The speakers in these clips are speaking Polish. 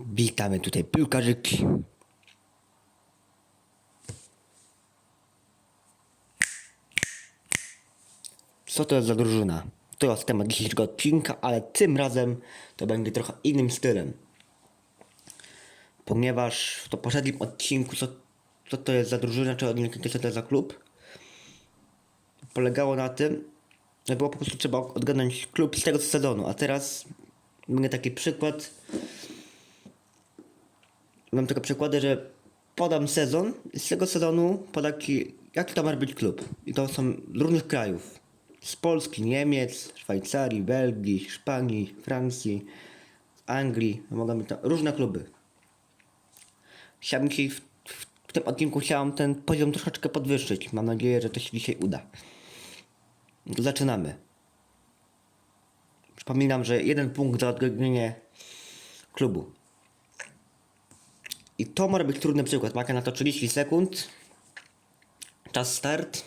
Witamy tutaj piłkarzyki. Co to jest za drużyna? To jest temat dzisiejszego odcinka, ale tym razem to będzie trochę innym stylem. Ponieważ w to poprzednim odcinku, co, co to jest za drużyna, czy odniesienie, co to jest za klub, polegało na tym, że było po prostu trzeba odgadnąć klub z tego sezonu, a teraz będzie taki przykład, mam tylko przykłady, że podam sezon i z tego sezonu podam ci, jaki to ma być klub. I to są z różnych krajów. Z Polski, Niemiec, Szwajcarii, Belgii, Hiszpanii, Francji, Anglii. Mogą być to różne kluby. Chciałbym dzisiaj w, w, w tym odcinku chciałem ten poziom troszeczkę podwyższyć. Mam nadzieję, że to się dzisiaj uda. Zaczynamy. Przypominam, że jeden punkt za odgadnienie klubu. I to może być trudny przykład. Macie na to 30 sekund. Czas start.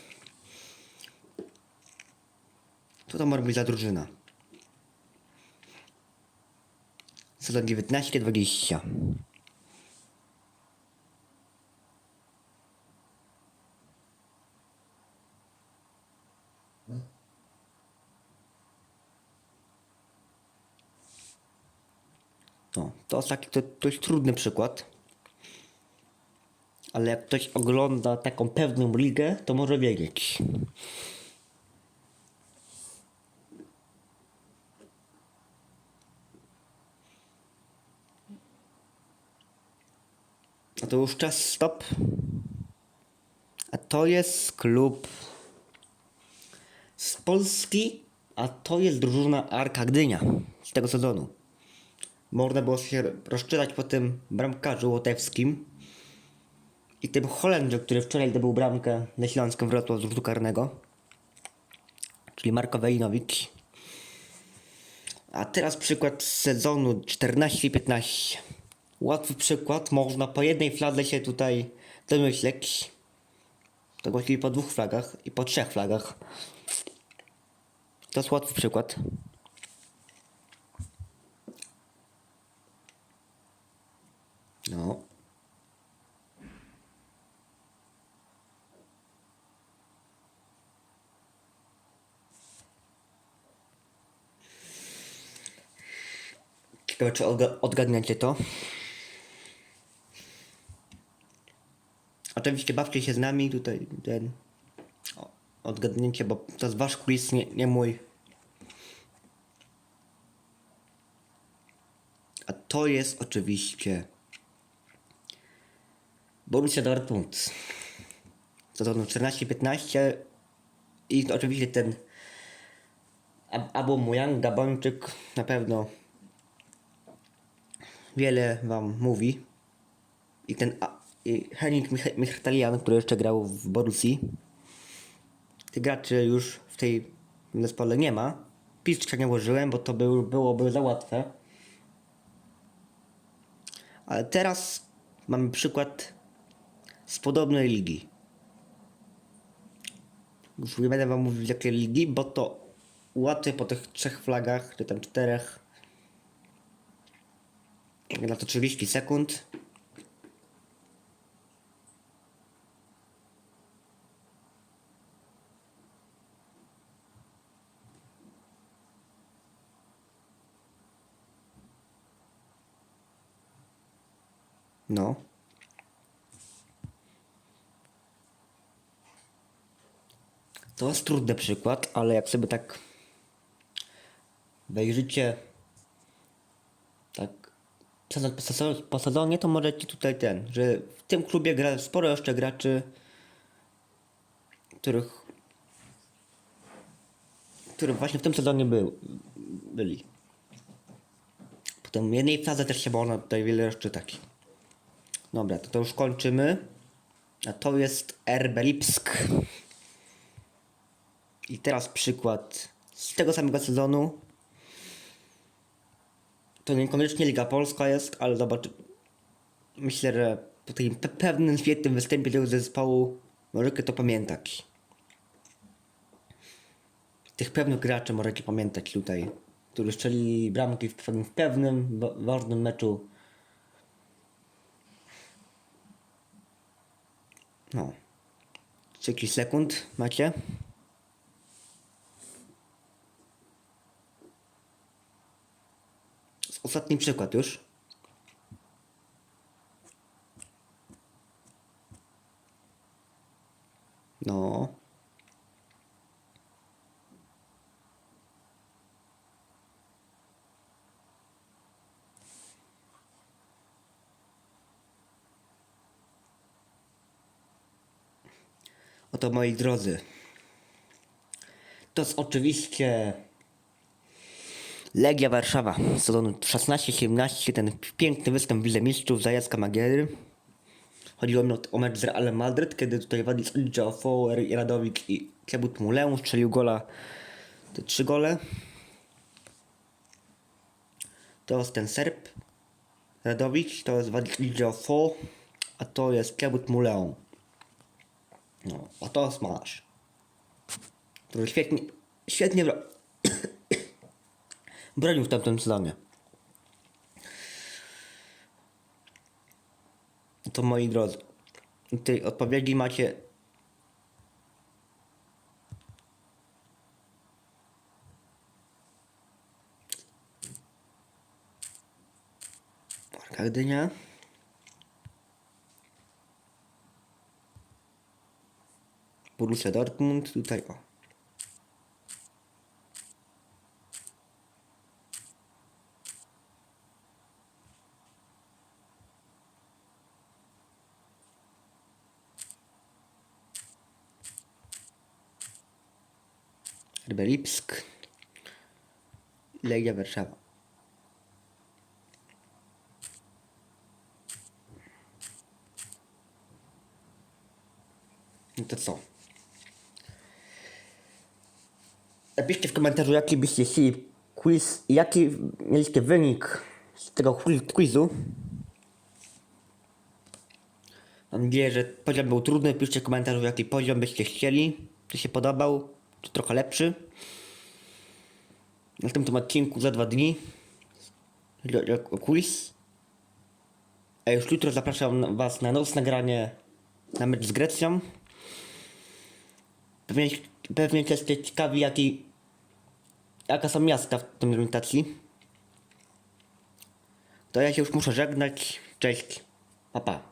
Co to może być za drużyna? Sezon 19-20. No, to jest taki to, dość trudny przykład. Ale jak ktoś ogląda taką pewną ligę, to może wiedzieć. A to już czas stop. A to jest klub z Polski, a to jest drużyna Arka Gdynia z tego sezonu. Można było się rozczytać po tym bramkarzu łotewskim i tym Holendrze, który wczoraj zdobył bramkę na Śląskim Wrocław z rzutu karnego, czyli Marko Wejnowicz. A teraz przykład z sezonu 14-15. Łatwy przykład, można po jednej fladze się tutaj domyśleć. To właściwie po dwóch flagach i po trzech flagach. To jest łatwy przykład. No. Ciekawe, czy odga- odgadniecie to. Oczywiście bawcie się z nami tutaj ten odgadnięcie, bo to jest wasz quiz, nie, nie mój. A to jest oczywiście Borussia Dortmund. Sezonu 14-15 i oczywiście ten Ab- Aubameyang, Gabończyk na pewno wiele wam mówi. I ten i Henning Mich- który jeszcze grał w Borussii. Tych graczy już w tej zespole nie ma. Piszczka nie włożyłem, bo to był, byłoby za łatwe. Ale teraz mamy przykład z podobnej ligi. Już nie będę wam mówił jakiej ligi, bo to łatwiej po tych trzech flagach, czy tam czterech. Na to 30 sekund. No. To jest trudny przykład, ale jak sobie tak wejrzycie po sezonie, to możecie tutaj ten, że w tym klubie gra sporo jeszcze graczy, których którzy właśnie w tym sezonie był, byli. Potem jednej fladze też się można tutaj wiele rozczytać. Dobra, to, to już kończymy. A to jest RB Lipsk. I teraz przykład z tego samego sezonu. To niekoniecznie Liga Polska jest, ale zobacz, myślę, że po tym pe pewnym świetnym występie tego zespołu możecie to pamiętać. Tych pewnych graczy możecie pamiętać tutaj, którzy strzelili bramki w pewnym, w pewnym ważnym meczu. No. 30 sekund macie? Ostatni przykład już. No. Oto moi drodzy. To jest oczywiście Legia Warszawa sezonu 16-17, ten piękny występ w Mistrzów Zajacka Magiery. Chodziło mi o, mecz z Realem Madryt, kiedy tutaj Wadis Odżaofo, Radowicz i Kebut Mulę strzelił gola, te trzy gole. To jest ten Serb, Radowicz, to jest Wadis Odżaofo, a to jest Kebut Mulę. No, a to jest malarz. Który świetnie, świetnie. Bronił w tamtym sezonie. To moi drodzy, tej odpowiedzi macie Marka Gdynia. Borussia Dortmund, tutaj o. RB Lipsk. Legia Warszawa. No to co? Napiszcie w komentarzu, jaki byście chcieli quiz, jaki mieliście wynik z tego quiz- quizu. Mam nadzieję, że poziom był trudny. Piszcie w komentarzu, jaki poziom byście chcieli. Czy się podobał, czy trochę lepszy. W następnym odcinku za dwa dni quiz. A już jutro zapraszam Was na noc nagranie na mecz z Grecją. Pewnie, pewnie jesteście ciekawi, jaki, jaka są miasta w tym orientacji. To ja się już muszę żegnać. Cześć. Pa, pa.